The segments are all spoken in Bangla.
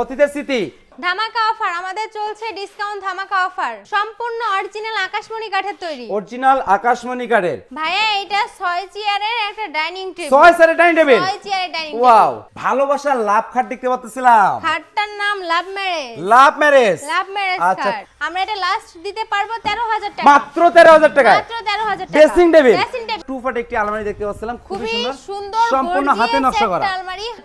অতীতের স্মৃতি। ধামাকা অফার আমাদের চলছে ডিসকাউন্ট ধামাকা অফার। সম্পূর্ণ অরিজিনাল আকাশমণি কাঠের তৈরি। অরিজিনাল আকাশমণি কাঠের। ভাইয়া এটা ছয় চেয়ারের একটা ডাইনিং টেবিল ছয় সারে ডাইনিং টেবিল ছয় চেয়ারের ডাইনিং টেবিল ওয়াও ভালোবাসার লাভ খাট দেখতে পাচ্ছিলাম খাটটার নাম love marriage love marriage love marriage আচ্ছা। খাট আমরা এটা লাস্ট দিতে পারব তেরো হাজার টাকা। মাত্র তেরো হাজার টাকায়। মাত্র তেরো হাজার টাকা। Dressing table dressing table two ফাট একটি আলমারি দেখতে পাচ্ছিলাম খুবই সুন্দর। সম্পূর্ণ হাতে নকশা করা।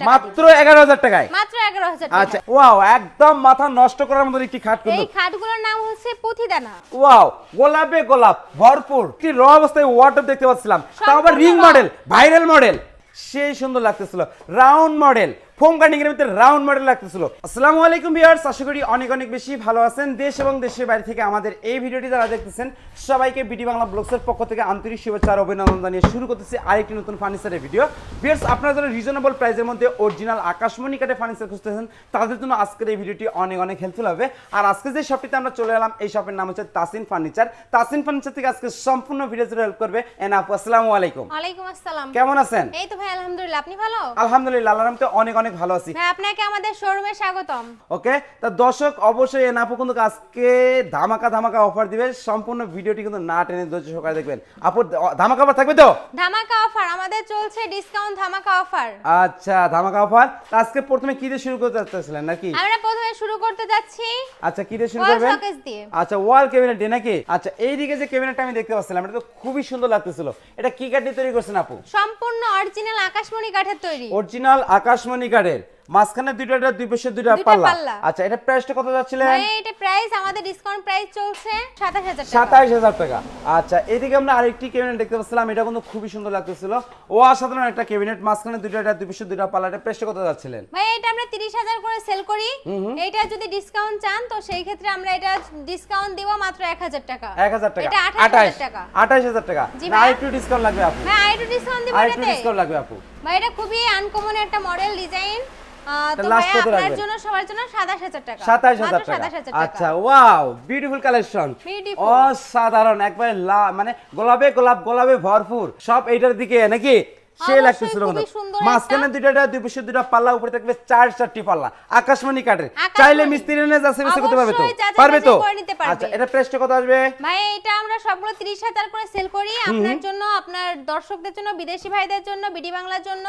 মাত্র এগারো হাজার টাকায়। মাত্র এগারো হাজার আচ্ছা ওয়াও একদম মাথা নষ্ট করার মতো একটি খাট এই খাটগুলোর নাম হচ্ছে পুঁথিদানা। ওয়াও গোলাপে গোলাপ ভরপুর। কি র অবস্থায় ওয়াটার দেখতে পাচ্ছিলাম। তাও আবার রিং। মডেল ভাইরাল মডেল সেই সুন্দর লাগতেছিল। রাউন্ড মডেল ফোম কাটিং এর ভিতরে রাউন্ড মডেল লাগতেছিল। আসসালামু আলাইকুম ভিউয়ার্স আশা করি অনেক অনেক বেশি ভালো আছেন। দেশ এবং দেশের বাইরে থেকে আমাদের এই ভিডিওটি যারা দেখতেছেন সবাইকে বিটি বাংলা ব্লগসের পক্ষ থেকে আন্তরিক শুভেচ্ছা আর অভিনন্দন জানিয়ে শুরু করতেছি আরেকটি নতুন ফার্নিচারের ভিডিও ভিউয়ার্স আপনারা যারা রিজনেবল প্রাইসের মধ্যে অরিজিনাল আকাশমণি কাঠে ফার্নিচার খুঁজতেছেন তাদের জন্য আজকের এই ভিডিওটি অনেক অনেক হেল্পফুল হবে। আর আজকে যে শপটিতে আমরা চলে এলাম এই শপের নাম হচ্ছে তাসিন ফার্নিচার তাসিন ফার্নিচার থেকে আজকে সম্পূর্ণ ভিডিও হেল্প করবে এন আপু আসসালামু আলাইকুম। ওয়ালাইকুম আসসালাম। কেমন আছেন? এই তো ভাই আলহামদুলিল্লাহ। আপনি ভালো? আলহামদুলিল্লাহ আল্লাহর রহমতে অনেক অনেক ভালো আছি। ভাই আপনাকে আমাদের শোরুমে স্বাগতম। ওকে? তা দর্শক অবশ্যই এন আপু কিন্তু আজকে ধামাকা ধামাকা অফার দিবে। সম্পূর্ণ ভিডিওটি কিন্তু না টেনে ধৈর্য সহকারে দেখবেন। আপু ধামাকা অফার থাকবে তো? ধামাকা অফার আমাদের চলছে ডিসকাউন্ট ধামাকা অফার আচ্ছা ধামাকা অফার আজকে প্রথমে কি দিয়ে শুরু করতে চাচ্ছিলেন নাকি? আমরা প্রথমে শুরু করতে যাচ্ছি আচ্ছা কি দিয়ে শুরু করবেন? শোকেস দিয়ে। আচ্ছা ওয়াল ক্যাবিনেট নাকি? আচ্ছা এইদিকে যে ক্যাবিনেটটা আমি দেখতে পাচ্ছিলাম এটা তো খুবই সুন্দর লাগতেছিল। এটা কি কাঠ দিয়ে তৈরি করছেন আপু? সম্পূর্ণ অরিজিনাল আকাশমণি কাঠের তৈরি। অরিজিনাল আকাশমণি কাঠের। মাঝখানে দুইটা দুইটা দুই পাশে দুইটা দুইটা পাল্লা। আচ্ছা এটা প্রাইসটা কত যাচ্ছিলেন? ভাই এটা প্রাইস আমাদের ডিসকাউন্ট প্রাইস চলছে সাতাশ হাজার টাকা। সাতাইশ হাজার টাকা। আচ্ছা এদিকে আমরা আরেকটি ক্যাবিনেট দেখতে পাচ্ছিলাম এটা কিন্তু খুবই সুন্দর লাগতেছিল। ও অসাধারণ একটা ক্যাবিনেট মাঝখানে দুইটা দুইটা দুই পাশে দুইটা পাল্লা এটা প্রাইসটা কত যাচ্ছিলেন? ভাই এটা আমরা তিরিশ হাজার করে সেল করি। এইটা যদি ডিসকাউন্ট চান তো সেই ক্ষেত্রে আমরা এটা ডিসকাউন্ট দিব মাত্র এক হাজার টাকা। এক হাজার টাকা। এটা আঠাশ আঠাইশ হাজার টাকা। আঠাইশ হাজার টাকা। জি না। আরেকটু ডিসকাউন্ট লাগবে আপু। ভাই আরেকটু ডিসকাউন্ট দিব আরেকটু এটাতে। ডিসকাউন্ট লাগবে আপু। ভাই এটা খুবই আনকমন একটা মডেল ডিজাইন তো last ভাই কত আপনার রাখবেন? জন্য সবার জন্য সাতাশ হাজার টাকা। সাতাইশ হাজার মাত্র টাকা। 27,000 টাকা। আচ্ছা ওয়াও বিউটিফুল কালেকশন অসাধারণ একবারে মানে গোলাপে গোলাপ গোলাপে ভরপুর। সব এইটার দিকে নাকি সে লাগতেছিল খুবই কিন্তু। সুন্দর মাঝখানে দুইটা দুই পাশে দুইটা পাল্লা উপরে থাকবে চার চারটি পাল্লা। আকাশমণি কাঠের। চাইলে মিস্ত্রি এনে করতে পারবে তো? পারবে তো। আচ্ছা এটা প্রাইসটা কত আসবে? ভাই এটা আমরা সবগুলো তিরিশ হাজার করে সেল করি। আপনার জন্য আপনার দর্শকদের জন্য বিদেশি ভাইদের জন্য বিডি বাংলার জন্য।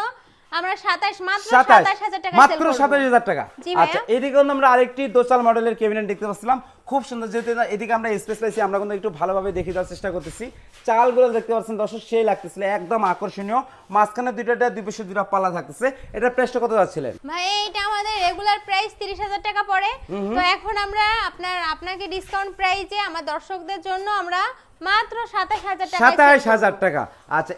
আমরা সাতাশ মাত্র সাতাশ। সাতাশ হাজার টাকা মাত্র সাতাশ হাজার টাকা। আচ্ছা এদিকে আমরা আরেকটি দোচাল মডেলের ক্যাবিনেট দেখতে পাচ্ছিলাম। খুব সুন্দর যেহেতু এদিকে আমরা স্পেস পাইছি আমরা কিন্তু একটু ভালোভাবে দেখে দেওয়ার চেষ্টা করতেছি। চালগুলো দেখতে পাচ্ছেন দর্শক সেই লাগতেছিল একদম আকর্ষণীয়। মাঝখানে দুইটা দুই পাশে দুইটা পাল্লা থাকতেছে। এটা প্রাইসটা কত যাচ্ছিলেন ভাই এটা আমাদের রেগুলার প্রাইস তিরিশ হাজার টাকা পড়ে। তো এখন আমরা আপনার আপনাকে ডিসকাউন্ট প্রাইসে আমার দর্শকদের জন্য আমরা মাত্র সাতাশ হাজার টাকা সাতাইশ হাজার টাকা। আচ্ছা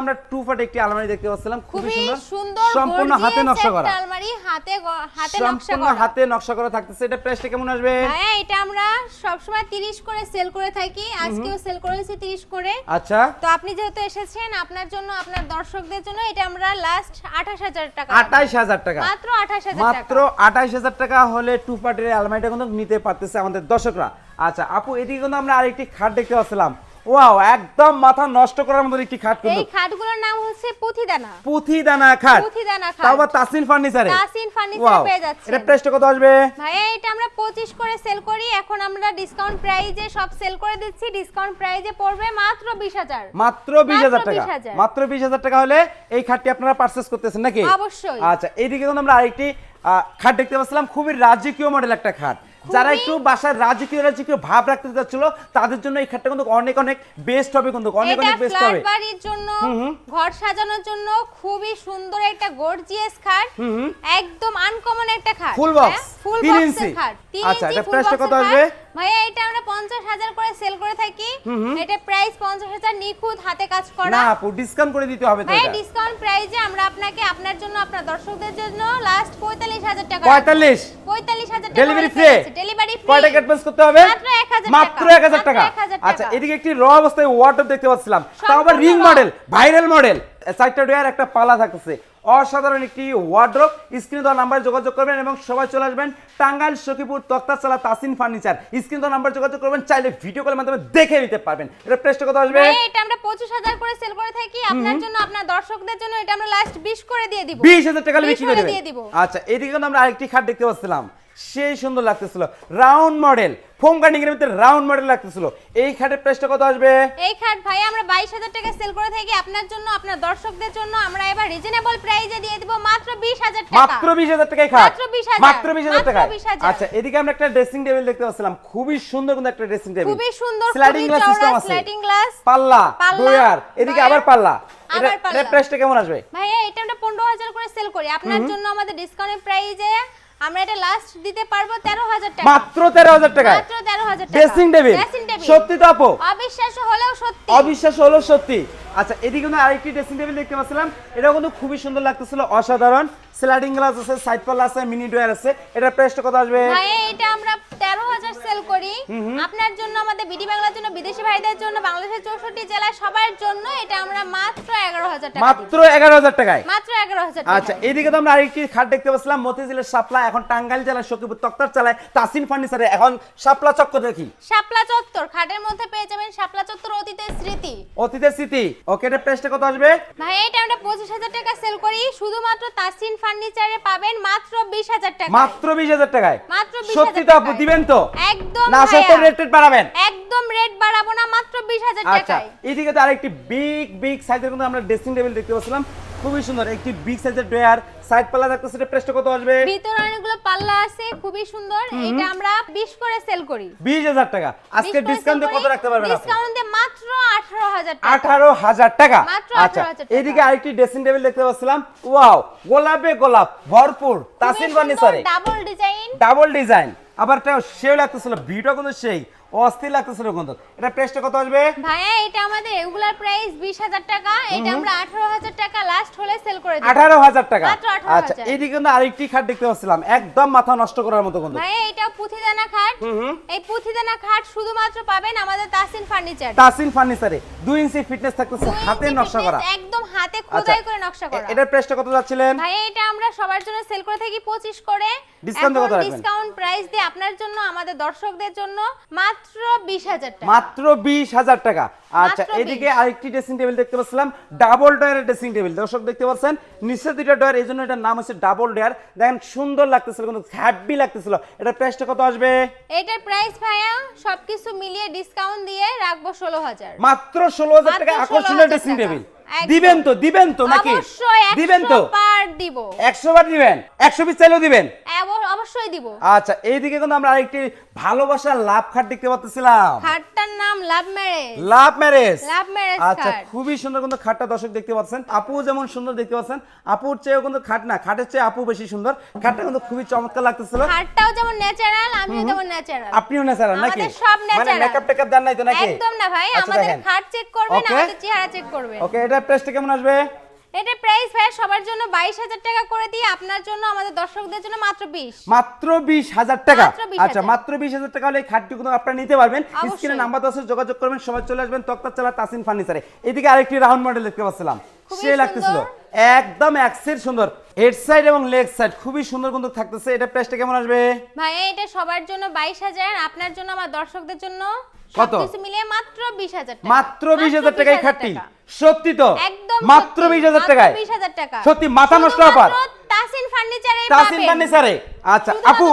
আমরা টু একটি আলমারি দেখতে পাচ্ছিলাম খুবই সুন্দর। সম্পূর্ণ হাতে নকশা করা। আলমারি হাতে হাতে নকশা সম্পূর্ণ করা। হাতে নকশা করা থাকতেছে। এটা প্রাইসটা কেমন আসবে? ভাইয়া এটা আমরা সবসময় তিরিশ করে সেল করে থাকি। আজকেও সেল করেছি তিরিশ করে। আচ্ছা। তো আপনি যেহেতু এসেছেন আপনার জন্য আপনার দর্শকদের জন্য এটা আমরা লাস্ট আঠাশ হাজার টাকা আঠাইশ হাজার টাকা। মাত্র আঠাশ হাজার মাত্র টাকা। আঠাইশ হাজার টাকা হলে টু পার্টের আলমারিটা কিন্তু নিতে পারতেছে আমাদের দর্শকরা। আচ্ছা আপু এদিকে কিন্তু আমরা আরেকটি খাট দেখতে পাচ্ছিলাম। ওয়াও একদম মাথা নষ্ট করার মতো একটি খাট কিন্তু। এই খাটগুলোর নাম হচ্ছে পুঁথিদানা। পুঁথি দানা খাট। পুঁথিদানা খাট। তাও তাসিন ফার্নিচারে। তাসিন ফার্নিচারে পেয়ে যাচ্ছেন। এটা প্রাইসটা কত আসবে? ভাইয়া এটা আমরা পঁচিশ করে সেল করি। এখন আমরা ডিসকাউন্ট প্রাইজে সব সেল করে দিচ্ছি। ডিসকাউন্ট প্রাইজে পড়বে মাত্র বিশ হাজার। মাত্র বিশ হাজার মাত্র টাকা। 20,000 মাত্র বিশ হাজার টাকা হলে এই খাটটি আপনারা পারচেস করতেছেন নাকি? অবশ্যই। আচ্ছা এইদিকে কিন্তু আমরা আরেকটি খাট দেখতে পাচ্ছিলাম। খুবই রাজকীয় মডেল একটা খাট। যারা একটু বাসার রাজকীয় রাজকীয় ভাব রাখতে চাচ্ছিল তাদের জন্য এই খাটটা কিন্তু অনেক অনেক বেস্ট হবে কিন্তু অনেক অনেক বেস্ট হবে। হবে বাড়ির জন্য ঘর সাজানোর জন্য খুবই সুন্দর একটা গর্জিয়াস খাট। একদম আনকমন একটা খাট ফুল বক্স ফুল বক্সের। খাট আচ্ছা, এটা full price টা box কত আসবে? ভাইয়া এটা আমরা পঞ্চাশ হাজার করে সেল করে থাকি। এটা প্রাইস পঞ্চাশ হাজার নিখুঁত হাতে কাজ করা। না আপু ডিসকাউন্ট করে দিতে হবে তো এটা। ডিসকাউন্ট প্রাইজে আমরা আপনাকে আপনার জন্য আপনার দর্শকদের জন্য লাস্ট পঁয়তাল্লিশ হাজার টাকা পঁয়তাল্লিশ? পঁয়তাল্লিশ হাজার ডেলিভারি ফ্রি ডেলিভারি ফ্রি কয় টাকা অ্যাডভান্স করতে হবে? মাত্র 1000 মাত্র 1000 টাকা। আচ্ছা এদিকে একটি র অবস্থায় ওয়াটার দেখতে পাচ্ছিলাম। তাও আবার রিং মডেল ভাইরাল মডেল চারটা ডয়ার একটা পালা থাকতেছে। অসাধারণ একটি ওয়ার্ড্রোপ স্ক্রিন দেওয়া নাম্বারে যোগাযোগ করবেন এবং সবাই চলে আসবেন টাঙ্গাইল সখীপুর তক্তাচালা তাসিন ফার্নিচার। স্ক্রিন দেওয়া নাম্বারে যোগাযোগ করবেন চাইলে ভিডিও কলের মাধ্যমে দেখে নিতে পারবেন। এটা প্রেসটা কত আসবে। এটা আমরা পঁচিশ হাজার করে সেল করে থাকি। আপনার জন্য আপনার দর্শকদের জন্য এটা আমরা লাস্ট বিশ করে দিয়ে দিব। বিশ হাজার টাকা 20 বিক্রি করে করে দিয়ে দিব। আচ্ছা এদিকে কিন্তু আমরা আরেকটি খাট দেখতে পাচ্ছিলাম। সেই সুন্দর লাগতেছিল। রাউন্ড মডেল ফোম কাটিং এর ভিতরে রাউন্ড মডেল লাগতেছিল। এই খাটের প্রাইসটা কত আসবে? এই খাট ভাই আমরা বাইশ হাজার টাকা সেল করে থাকি। আপনার জন্য আপনার দর্শকদের জন্য আমরা এবার রিজনেবল প্রাইসে দিয়ে দিব মাত্র বিশ হাজার টাকা। মাত্র বিশ হাজার টাকায় খাট? মাত্র 20,000 মাত্র বিশ হাজার মাত্র টাকায়? 20,000 আচ্ছা এদিকে আমরা একটা ড্রেসিং টেবিল দেখতে পাচ্ছিলাম। খুবই সুন্দর কিন্তু একটা ড্রেসিং টেবিল খুবই সুন্দর স্লাইডিং গ্লাস সিস্টেম আছে। স্লাইডিং গ্লাস পাল্লা পাল্লা, এদিকে আবার পাল্লা। এটা আবার পাল্লা। প্রাইসটা কেমন আসবে? ভাইয়া এটা আমরা পনেরো হাজার করে সেল করি। আপনার জন্য আমাদের ডিসকাউন্টের প্রাইসে আমরা এটা লাস্ট দিতে পারব তেরো হাজার টাকা। মাত্র তেরো হাজার টাকায় মাত্র তেরো হাজার টাকা। ড্রেসিং টেবিল ড্রেসিং টেবিল সত্যি তো আপু। অবিশ্বাস হলেও সত্যি। অবিশ্বাস হলো সত্যি। আচ্ছা এদিকে কিন্তু আরেকটি ড্রেসিং টেবিল দেখতে পাচ্ছিলাম। এটাও কিন্তু খুবই সুন্দর লাগতেছিল অসাধারণ। স্লাইডিং গ্লাস আছে সাইড পাল্লা আছে মিনি ডোয়ার আছে। এটার প্রাইসটা কত আসবে? ভাইয়া এটা আমরা তেরো হাজার সেল করি। আপনার জন্য আমাদের বিডি বাংলার জন্য বিদেশি ভাইদের জন্য বাংলাদেশের চৌষট্টি জেলায় সবার জন্য এটা আমরা মাত্র এগারো হাজার টাকা মাত্র এগারো হাজার টাকায়? মাত্র এগারো হাজার আচ্ছা এইদিকে তো আমরা আরেকটি খাট দেখতে পাচ্ছিলাম মতিঝিলের শাপলা এখন টাঙ্গাইল জেলার সখীপুর তক্তার চালায় তাসিন ফার্নিচারে। এখন শাপলা চক্কর দেখি। শাপলা চত্বর খাটের মধ্যে পেয়ে যাবেন শাপলা চত্বর অতীতের স্মৃতি। অতীতের স্মৃতি। ওকে এটা প্রাইসটা কত আসবে? ভাই এটা আমরা পঁচিশ হাজার টাকা সেল করি। শুধুমাত্র তাসিন ফার্নিচারে পাবেন মাত্র বিশ হাজার টাকা মাত্র বিশ হাজার টাকায়? মাত্র 20,000 সত্যি তো আপু। দিবেন তো? একদম না সত্য। রেট বাড়াবেন। একদম রেট বাড়াবো না মাত্র 20000 টাকায় আচ্ছা টাকায়। এইদিকে তো আরেকটি বিগ বিগ সাইজের কিন্তু আমরা ড্রেসিং টেবিল দেখতে পাচ্ছিলাম। খুবই সুন্দর। একটি বিগ সাইজের ড্রয়ার সাইড পাল্লা দেখতে সেটা প্রাইসটা কত আসবে? ভিতরে অনেকগুলো পাল্লা আছে খুবই সুন্দর। এটা আমরা বিশ করে সেল করি। বিশ হাজার টাকা। আজকে 20 ডিসকাউন্ট কত রাখতে পারবেন আপনি? ডিসকাউন্ট দিয়ে মাত্র আঠারো হাজার টাকা। আঠারো হাজার টাকা। মাত্র আচ্ছা 18,000। এইদিকে আরেকটি ড্রেসিং টেবিল দেখতে পাচ্ছিলাম। ওয়াও গোলাপে গোলাপ ভরপুর তাসিন ফার্নিচারে ডাবল ডিজাইন ডাবল ডিজাইন আবার এটা সেও লাগতেছিল ভিডিও কিন্তু সেই। অস্থির লাগতেছিল কিন্তু এটা প্রাইসটা কত আসবে? ভাইয়া এটা আমাদের রেগুলার প্রাইস বিশ হাজার টাকা। এটা আমরা আঠারো হাজার টাকা লাস্ট হলে সেল করে দিই আঠারো হাজার টাকা? মাত্র 18,000 আচ্ছা এইদিকে কিন্তু আরেকটি খাট দেখতে পাচ্ছিলাম। একদম মাথা নষ্ট করার মতো কিন্তু ভাইয়া এটা পুঁথিদানা খাট। এই পুঁথিদানা খাট শুধুমাত্র পাবেন আমাদের তাসিন ফার্নিচার। তাসিন ফার্নিচারে। দুই ইঞ্চি ফিটনেস থাকতেছে হাতের নকশা করা। একদম হাতে আচ্ছা খোদাই করে নকশা করা। এটার প্রাইসটা কত যাচ্ছিলেন? ভাইয়া এটা আমরা সবার জন্য সেল করে থাকি পঁচিশ করে। Discount কত রাখবেন? ডিসকাউন্ট প্রাইস দিয়ে আপনার জন্য আমাদের দর্শকদের জন্য মাত্র বিশ হাজার টাকা। মাত্র বিশ হাজার টাকা। আচ্ছা এদিকে আরেকটি ড্রেসিং টেবিল দেখতে পাচ্ছিলাম ডাবল ডয়ারের ড্রেসিং টেবিল দর্শক দেখতে পাচ্ছেন নিচে দুইটা ডয়ার এই জন্য এটার নাম হচ্ছে ডাবল ডয়ার দেখেন সুন্দর লাগতেছিল কিন্তু হ্যাপি লাগতেছিল। এটার প্রাইসটা কত আসবে? এটার প্রাইস ভাইয়া সবকিছু মিলিয়ে ডিসকাউন্ট দিয়ে রাখব ষোলো হাজার। মাত্র ষোলো হাজার মাত্র টাকা আকর্ষণীয় ড্রেসিং টেবিল। দিবেন তো দিবেন তো নাকি? দিবেন তো। একশো পার দিব। একশো বার দিবেন? একশো পিস চাইলেও দিবেন? অবশ্যই দিব। আচ্ছা এইদিকে কিন্তু আমরা আরেকটি ভালোবাসার লাভ খাট দেখতে পাচ্ছিলাম খাটটার নাম love marriage. Love marriage. Love marriage আচ্ছা খুবই সুন্দর কিন্তু খাটটা দর্শক দেখতে পাচ্ছেন। আপু যেমন সুন্দর দেখতে পাচ্ছেন আপুর চেয়েও কিন্তু খাট না খাটের চেয়ে আপু বেশি সুন্দর। খাটটা কিন্তু খুবই চমৎকার লাগতেছিল। খাটটাও যেমন ন্যাচারাল আমিও যেমন ন্যাচারাল আপনিও ন্যাচারাল নাকি? আমাদের সব মানে মেকআপ টেকআপ দেন নাই তো নাকি? একদম না ভাই আচ্ছা, আমাদের খাট চেক করবেন. আমাদের চেহারা চেক করবেন। ওকে এটা প্রাইসটা কেমন আসবে? এটা প্রাইস ভাই সবার জন্য বাইশ হাজার টাকা করে দিয়ে আপনার জন্য আমাদের দর্শকদের জন্য মাত্র বিশ। মাত্র বিশ হাজার টাকা? আচ্ছা মাত্র বিশ হাজার টাকা হলে এই খাটটি কিন্তু আপনারা নিতে পারবেন। স্ক্রিনে নাম্বার দশে যোগাযোগ করবেন। সবাই চলে আসবেন তক্তার চালা তাসিন ফার্নিচারে। এদিকে আরেকটি রাউন্ড মডেল দেখতে পাচ্ছিলাম। সে লাগতেছিল। একদম এক্সের সুন্দর। হেড সাইড এবং লেগ সাইড খুবই সুন্দর কিন্তু থাকতেছে। এটা প্রাইসটা কেমন আসবে? ভাই এটা সবার জন্য বাইশ হাজার। আপনার জন্য আমার দর্শকদের জন্য কত? মিলিয়ে মাত্র বিশ হাজার টাকা। মাত্র বিশ হাজার টাকায় খাটটি টাকা। সত্যি তো? একদম মাত্র বিশ হাজার টাকায়? বিশ হাজার টাকা। সত্যি মাথা নষ্ট তাসিন ফার্নিচারে তাসিন ফার্নিচারে? আচ্ছা আপু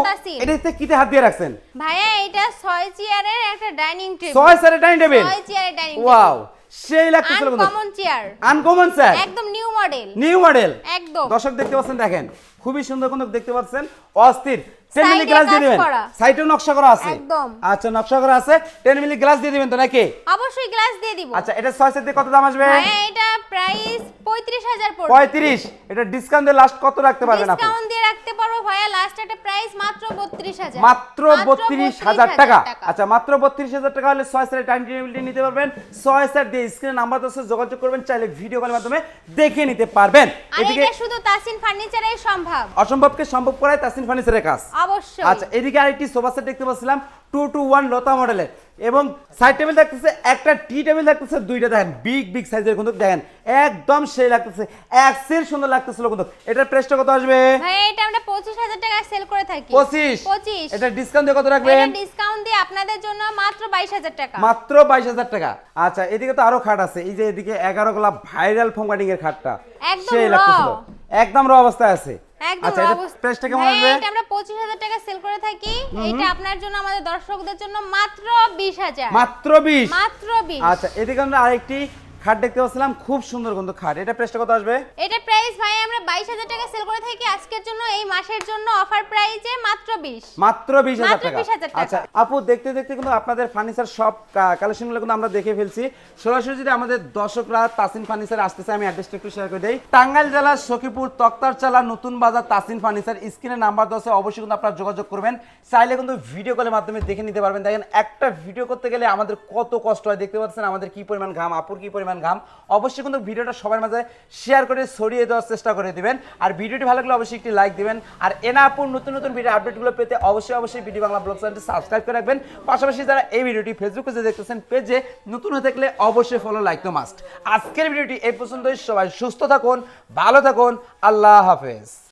এটাতে কিতে হাত দিয়ে রাখছেন? ভাইয়া এটা ছয় চেয়ারের একটা ডাইনিং টেবিল। ছয় সাড়ে ডাইনিং টেবিল? ছয় চেয়ারের ডাইনিং ওয়াও সেই লাগতেছিল আনকমন চেয়ার আনকমন স্যার একদম নিউ মডেল নিউ মডেল একদম। দর্শক দেখতে পাচ্ছেন দেখেন। খুবই সুন্দর কিন্তু দেখতে পাচ্ছেন অস্থির। টেন মিলি গ্লাস দিয়ে দিবেন। করা। সাইডেও নকশা করা আছে। একদম। আচ্ছা নকশা করা আছে। টেন মিলি গ্লাস দিয়ে দিবেন তো নাকি? অবশ্যই গ্লাস দিয়ে দিব। আচ্ছা এটা ছয় সেট দিয়ে কত দাম আসবে? ভাইয়া এটা প্রাইস পঁয়ত্রিশ হাজার পড়বে। পঁয়ত্রিশ। এটা ডিসকাউন্ট দিয়ে লাস্ট কত রাখতে পারবেন আপনি? ডিসকাউন্ট দিয়ে রাখতে পারব ভাইয়া লাস্ট একটা প্রাইস মাত্র বত্রিশ হাজার। মাত্র বত্রিশ হাজার টাকা। আচ্ছা মাত্র বত্রিশ হাজার টাকা হলে ছয় সেটের টাইম টেবিলটি নিতে পারবেন। ছয় সেট দিয়ে স্ক্রিনে নাম্বার দশে যোগাযোগ করবেন চাইলে ভিডিও কলের মাধ্যমে দেখে নিতে পারবেন। এদিকে এটা শুধু তাসিন ফার্নিচারেই সম্ভব অসম্ভবকে সম্ভব করায় তাসিন ফার্নিচারের কাজ। অবশ্যই। আচ্ছা এদিকে আরেকটি সোফা সেট দেখতে পাচ্ছিলাম। টু টু ওয়ান লতা মডেলের। এবং সাইড টেবিল থাকতেছে একটা টি টেবিল থাকতেছে দুইটা দেখেন বিগ বিগ সাইজের কিন্তু দেখেন একদম সেই লাগতেছে এক্সেল সুন্দর লাগতেছিল কিন্তু এটার প্রাইসটা কত আসবে? ভাই এটা আমরা পঁচিশ হাজার টাকায় সেল করে থাকি। পঁচিশ? পঁচিশ। এটা ডিসকাউন্ট দিয়ে কত রাখবেন? এটা ডিসকাউন্ট দিয়ে আপনাদের জন্য মাত্র বাইশ হাজার টাকা। মাত্র বাইশ হাজার টাকা। আচ্ছা এদিকে তো আরও খাট আছে। এই যে এদিকে এগারো গোলা ভাইরাল ফোম কাটিং এর খাটটা একদম। লাগতেছিল। একদম র অবস্থায় আছে। একদম আচ্ছা এটা অবস্থা- প্রাইসটা কেমন আসবে? এটা আমরা পঁচিশ হাজার টাকা সেল করে থাকি। এটা আপনার জন্য আমাদের দর্শকদের জন্য মাত্র বিশ হাজার। মাত্র বিশ? মাত্র বিশ। আচ্ছা এদিকে আমরা আরেকটি খাট দেখতে পাচ্ছিলাম খুব সুন্দর কিন্তু খাট। এটা প্রাইসটা কত আসবে? এটা প্রাইস ভাই আমরা বাইশ হাজার টাকা সেল করে থাকি। আজকের জন্য এই মাসের জন্য অফার প্রাইজে মাত্র বিশ। মাত্র বিশ হাজার মাত্র টাকা। 20,000 টাকা। আচ্ছা আপু দেখতে দেখতে কিন্তু আপনাদের ফার্নিচার সব কালেকশনগুলো কিন্তু আমরা দেখে ফেলছি। সরাসরি যদি আমাদের দর্শকরা তাসিন ফার্নিচার আসতেছে আমি অ্যাড্রেসটা একটু শেয়ার করে দেই। টাঙ্গাইল জেলার সখীপুর তক্তার চালা নতুন বাজার তাসিন ফার্নিচার স্ক্রিনে নাম্বার আছে অবশ্যই কিন্তু আপনারা যোগাযোগ করবেন। চাইলে কিন্তু ভিডিও কলের মাধ্যমে দেখে নিতে পারবেন। দেখেন একটা ভিডিও করতে গেলে আমাদের কত কষ্ট হয় দেখতে পাচ্ছেন আমাদের কি পরিমাণ ঘাম আপুর কি পরিমাণ ঘাম। অবশ্যই কিন্তু ভিডিওটা সবার মাঝে শেয়ার করে ছড়িয়ে দেওয়ার চেষ্টা করে দিবেন। আর ভিডিওটি ভালো লাগলে অবশ্যই একটি লাইক দিবেন। আর এনা আপুর নতুন নতুন ভিডিও আপডেটগুলো পেতে অবশ্যই অবশ্যই ভিডিও বাংলা ব্লগ চ্যানেলটি সাবস্ক্রাইব করে রাখবেন। পাশাপাশি যারা এই ভিডিওটি ফেসবুকে যে দেখতেছেন, পেজে নতুন হয়ে থাকলে অবশ্যই ফলো লাইক তো মাস্ট আজকের ভিডিওটি এই পর্যন্তই। সবাই সুস্থ থাকুন, ভালো থাকুন। আল্লাহ হাফেজ।